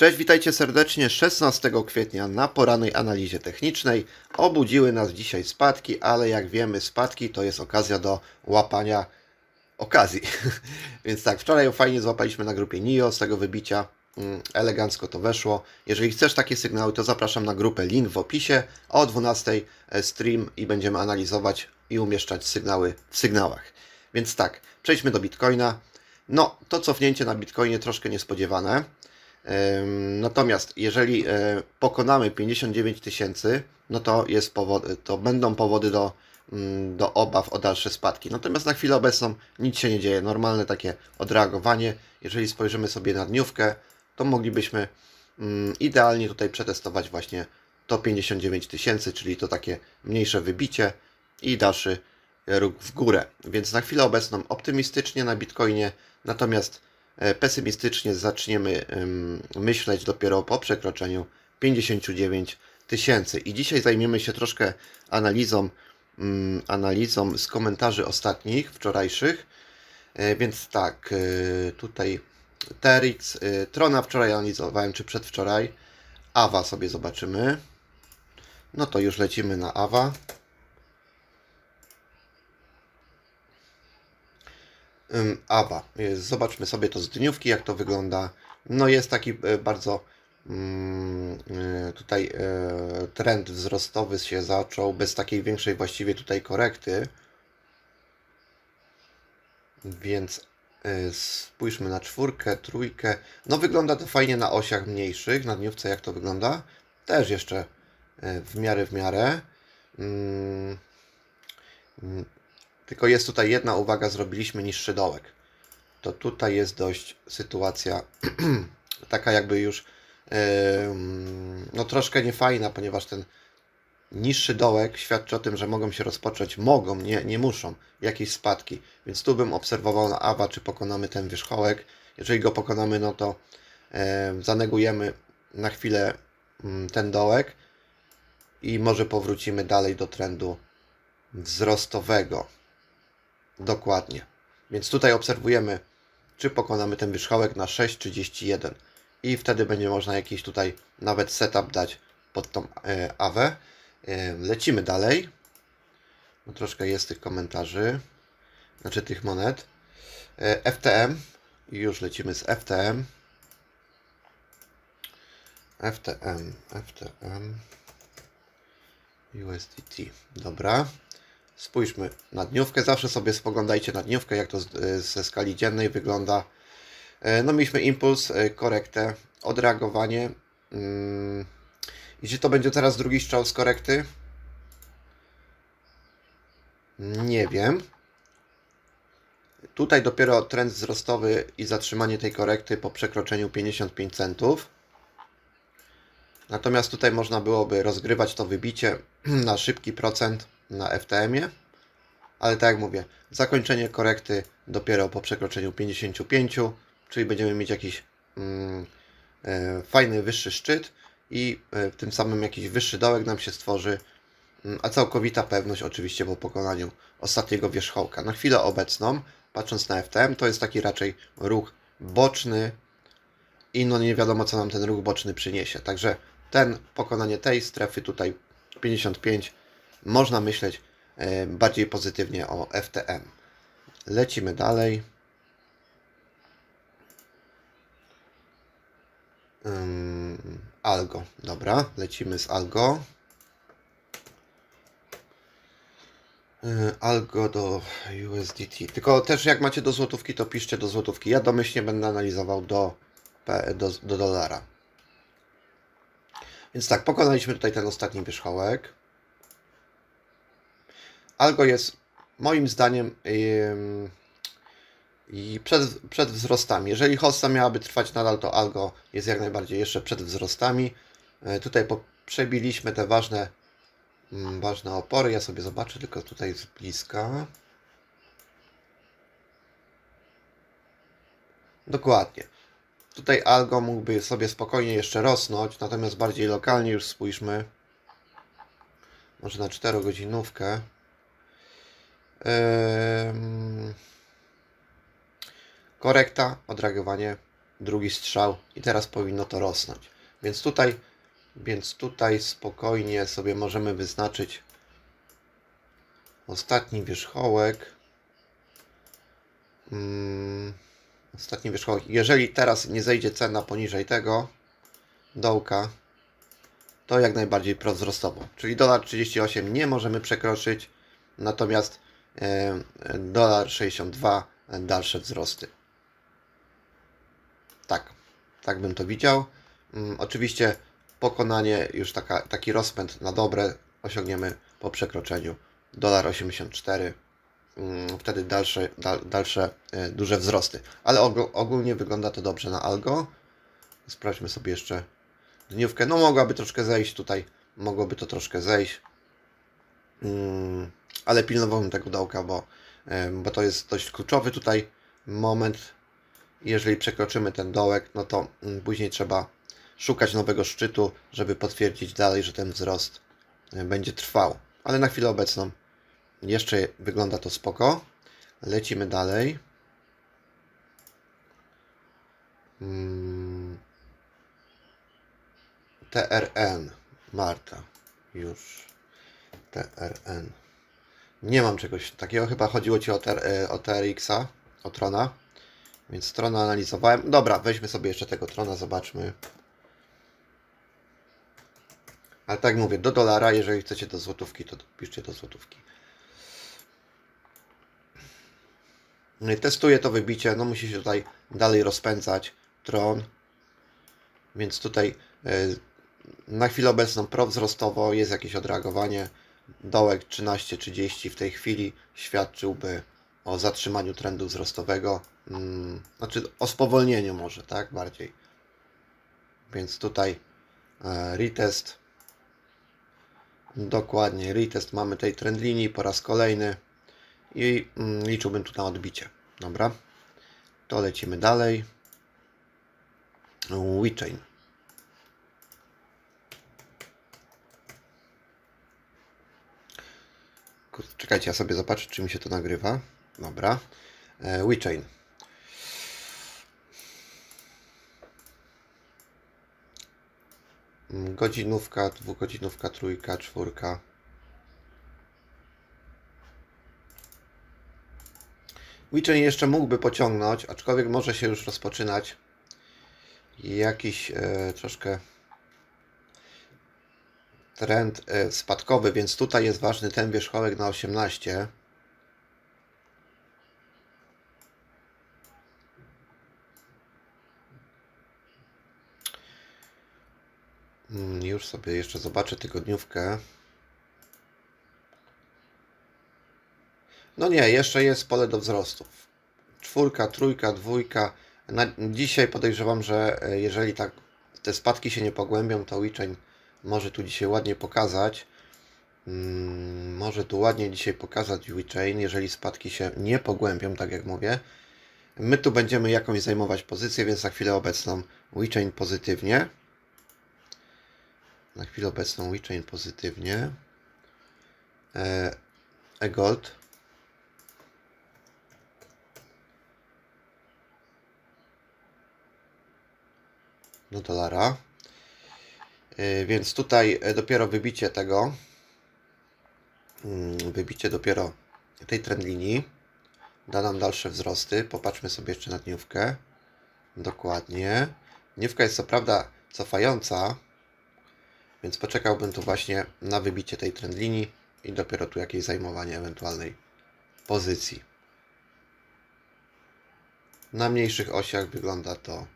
Cześć, witajcie serdecznie. 16 kwietnia na porannej analizie technicznej obudziły nas dzisiaj spadki, ale jak wiemy, spadki to jest okazja do łapania okazji. Więc tak, wczoraj fajnie złapaliśmy na grupie NIO z tego wybicia. Mm, Elegancko to weszło. Jeżeli chcesz takie sygnały, to zapraszam na grupę, link w opisie. O 12 stream i będziemy analizować i umieszczać sygnały w sygnałach. Więc tak, przejdźmy do Bitcoina. No, to cofnięcie na Bitcoinie troszkę niespodziewane. Natomiast jeżeli e, pokonamy 59 tysięcy, no to, jest powod, to będą powody do, mm, do obaw o dalsze spadki. Natomiast na chwilę obecną nic się nie dzieje. Normalne takie odreagowanie. Jeżeli spojrzymy sobie na dniówkę, to moglibyśmy mm, idealnie tutaj przetestować właśnie to 59 tysięcy, czyli to takie mniejsze wybicie i dalszy ruch w górę. Więc na chwilę obecną optymistycznie na Bitcoinie, natomiast e, pesymistycznie zaczniemy myśleć dopiero po przekroczeniu 59 tysięcy. I dzisiaj zajmiemy się troszkę analizą, ym, analizą z komentarzy ostatnich, wczorajszych. E, Więc tak, e, tutaj e, Trona wczoraj analizowałem, czy przedwczoraj. Awa sobie zobaczymy. No to już lecimy na Awa. Awa. Jest- Zobaczmy sobie to z dniówki, jak to wygląda. No jest taki e, bardzo mm, e, tutaj trend wzrostowy się zaczął, bez takiej większej właściwie tutaj korekty. Więc spójrzmy na czwórkę, trójkę. No wygląda to fajnie na osiach mniejszych. Na dniówce jak to wygląda? Też jeszcze w miarę, w miarę. Tylko jest tutaj jedna uwaga, zrobiliśmy niższy dołek. To tutaj jest dość sytuacja taka jakby już no troszkę niefajna, ponieważ ten niższy dołek świadczy o tym, że mogą się rozpocząć, mogą, nie, nie muszą, jakieś spadki. Więc tu bym obserwował na AWA, czy pokonamy ten wierzchołek. Jeżeli go pokonamy, no to em, zanegujemy na chwilę mm, ten dołek i może powrócimy dalej do trendu wzrostowego. Dokładnie. Więc tutaj obserwujemy, czy pokonamy ten wierzchołek na 6,31 i wtedy będzie można jakiś tutaj nawet setup dać pod tą e, awę. E, lecimy dalej. No, troszkę jest tych komentarzy, znaczy tych monet. E, FTM. Już lecimy z FTM. FTM, FTM. USDT. Dobra. Spójrzmy na dniówkę. Zawsze sobie spoglądajcie na dniówkę, jak to ze skali dziennej wygląda. E, No, mieliśmy impuls, e, korektę, odreagowanie. Mm, I czy to będzie teraz drugi strzał z korekty? Nie wiem. Tutaj dopiero trend wzrostowy i zatrzymanie tej korekty po przekroczeniu 55 centów. Natomiast tutaj można byłoby rozgrywać to wybicie na szybki procent na FTM-ie. Ale tak jak mówię, zakończenie korekty dopiero po przekroczeniu 55, czyli będziemy mieć jakiś mm, e, fajny, wyższy szczyt i e, tym samym jakiś wyższy dołek nam się stworzy, mm, a całkowita pewność oczywiście po pokonaniu ostatniego wierzchołka. Na chwilę obecną, patrząc na FTM, to jest taki raczej ruch boczny i no nie wiadomo co nam ten ruch boczny przyniesie. Także ten, pokonanie tej strefy tutaj 55, można myśleć e, bardziej pozytywnie o FTM. Lecimy dalej. Algo, dobra, lecimy z Algo. Y, Algo do USDT. Tylko też jak macie do złotówki, to piszcie do złotówki. Ja domyślnie będę analizował do, do, do dolara. Więc tak, pokonaliśmy tutaj ten ostatni wierzchołek. Algo jest moim zdaniem i przed, przed wzrostami. Jeżeli hossa miałaby trwać nadal, to algo jest jak najbardziej jeszcze przed wzrostami. E, Tutaj przebiliśmy te ważne, mm, ważne opory. Ja sobie zobaczę tylko tutaj z bliska. Dokładnie. Tutaj algo mógłby sobie spokojnie jeszcze rosnąć, natomiast bardziej lokalnie już spójrzmy. Może na 4 godzinówkę. Korekta, odreagowanie drugi strzał i teraz powinno to rosnąć. Więc tutaj, więc tutaj spokojnie sobie możemy wyznaczyć ostatni wierzchołek. Mm, ostatni wierzchołek. Jeżeli teraz nie zejdzie cena poniżej tego dołka, to jak najbardziej prowzrostowo. Czyli dolar 38 nie możemy przekroczyć, natomiast dolar 62 e, dalsze wzrosty. Tak, tak bym to widział. Mm, oczywiście pokonanie, już taka, taki rozpęd na dobre osiągniemy po przekroczeniu dolar 84. Mm, Wtedy dalsze, dal, dalsze e, duże wzrosty. Ale ogó- ogólnie wygląda to dobrze na algo. Sprawdźmy sobie jeszcze dniówkę. No mogłaby troszkę zejść tutaj. Mogłoby to troszkę zejść. Mm, ale pilnowałbym tego dołka, bo, bo to jest dość kluczowy tutaj moment. Jeżeli przekroczymy ten dołek, no to mm, później trzeba szukać nowego szczytu, żeby potwierdzić dalej, że ten wzrost będzie trwał. Ale na chwilę obecną jeszcze wygląda to spoko. Lecimy dalej. Mm. TRN. Marta. Już. TRN. Nie mam czegoś takiego. Chyba chodziło Ci o, TR, e, o TRX-a, o Trona. Więc Trona analizowałem. Dobra, weźmy sobie jeszcze tego Trona, zobaczmy. Ale tak mówię, do dolara, jeżeli chcecie do złotówki, to piszcie do złotówki. No testuję to wybicie, no musi się tutaj dalej rozpędzać Tron. Więc tutaj e, na chwilę obecną prowzrostowo jest jakieś odreagowanie. Dołek 13.30 w tej chwili świadczyłby o zatrzymaniu trendu wzrostowego. Mm, znaczy o spowolnieniu może, tak? Bardziej. Więc tutaj e, retest. Dokładnie, retest mamy tej trend linii po raz kolejny i mm, liczyłbym tu na odbicie. Dobra, to lecimy dalej. WeChain. Czekajcie, ja sobie zobaczę, czy mi się to nagrywa. Dobra. E, WeChain. Mm, Godzinówka, dwugodzinówka, trójka, czwórka. WeChain jeszcze mógłby pociągnąć, aczkolwiek może się już rozpoczynać jakiś e, troszkę trend e, spadkowy, więc tutaj jest ważny ten wierzchołek na 18. Mm, Już sobie jeszcze zobaczę tygodniówkę. No nie, jeszcze jest pole do wzrostów. Czwórka, trójka, dwójka. Na, dzisiaj podejrzewam, że e, jeżeli tak te spadki się nie pogłębią, to WeChain może tu dzisiaj ładnie pokazać. Mm, może tu ładnie dzisiaj pokazać WeChain, jeżeli spadki się nie pogłębią, tak jak mówię. My tu będziemy jakąś zajmować pozycję, więc na chwilę obecną WeChain pozytywnie. Na chwilę obecną WeChain pozytywnie. E, e-Gold. do dolara. Yy, Więc tutaj e, dopiero wybicie tego, mm, wybicie dopiero tej trend linii da nam dalsze wzrosty. Popatrzmy sobie jeszcze na dniówkę. Dokładnie. Dniówka jest co prawda cofająca, więc poczekałbym tu właśnie na wybicie tej trend linii i dopiero tu jakieś zajmowanie ewentualnej pozycji. Na mniejszych osiach wygląda to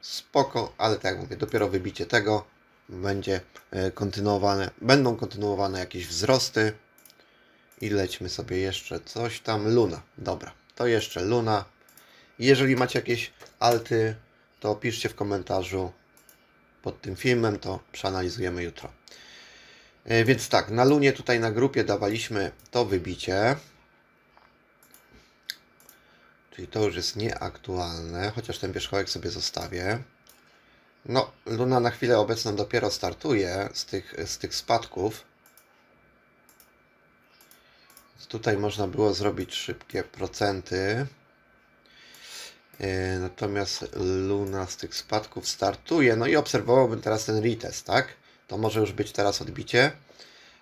spoko, ale tak jak mówię, dopiero wybicie tego będzie e, kontynuowane, będą kontynuowane jakieś wzrosty. I lećmy sobie jeszcze coś tam, Luna, dobra, to jeszcze Luna, jeżeli macie jakieś alty, to piszcie w komentarzu pod tym filmem, to przeanalizujemy jutro. E, Więc tak, na Lunie tutaj na grupie dawaliśmy to wybicie, Czyli to już jest nieaktualne, chociaż ten wierzchołek sobie zostawię. No, Luna na chwilę obecną dopiero startuje z tych, z tych spadków. Tutaj można było zrobić szybkie procenty. E, Natomiast Luna z tych spadków startuje. No i obserwowałbym teraz ten retest, tak? To może już być teraz odbicie.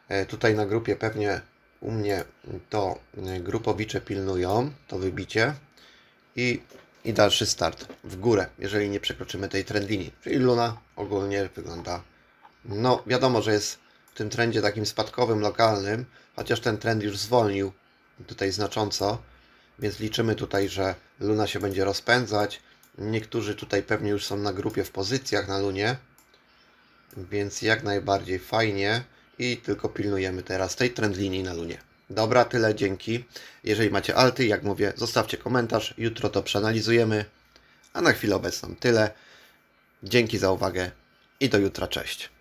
E, Tutaj na grupie pewnie u mnie to e, grupowicze pilnują to wybicie i, i dalszy start w górę, jeżeli nie przekroczymy tej trendlinii. Czyli Luna ogólnie wygląda, no wiadomo, że jest w tym trendzie takim spadkowym, lokalnym, chociaż ten trend już zwolnił tutaj znacząco, więc liczymy tutaj, że Luna się będzie rozpędzać. Niektórzy tutaj pewnie już są na grupie w pozycjach na Lunie, więc jak najbardziej fajnie i tylko pilnujemy teraz tej trend linii na Lunie. Dobra, tyle, dzięki. Jeżeli macie alty, jak mówię, zostawcie komentarz, jutro to przeanalizujemy. A na chwilę obecną tyle. Dzięki za uwagę i do jutra, cześć.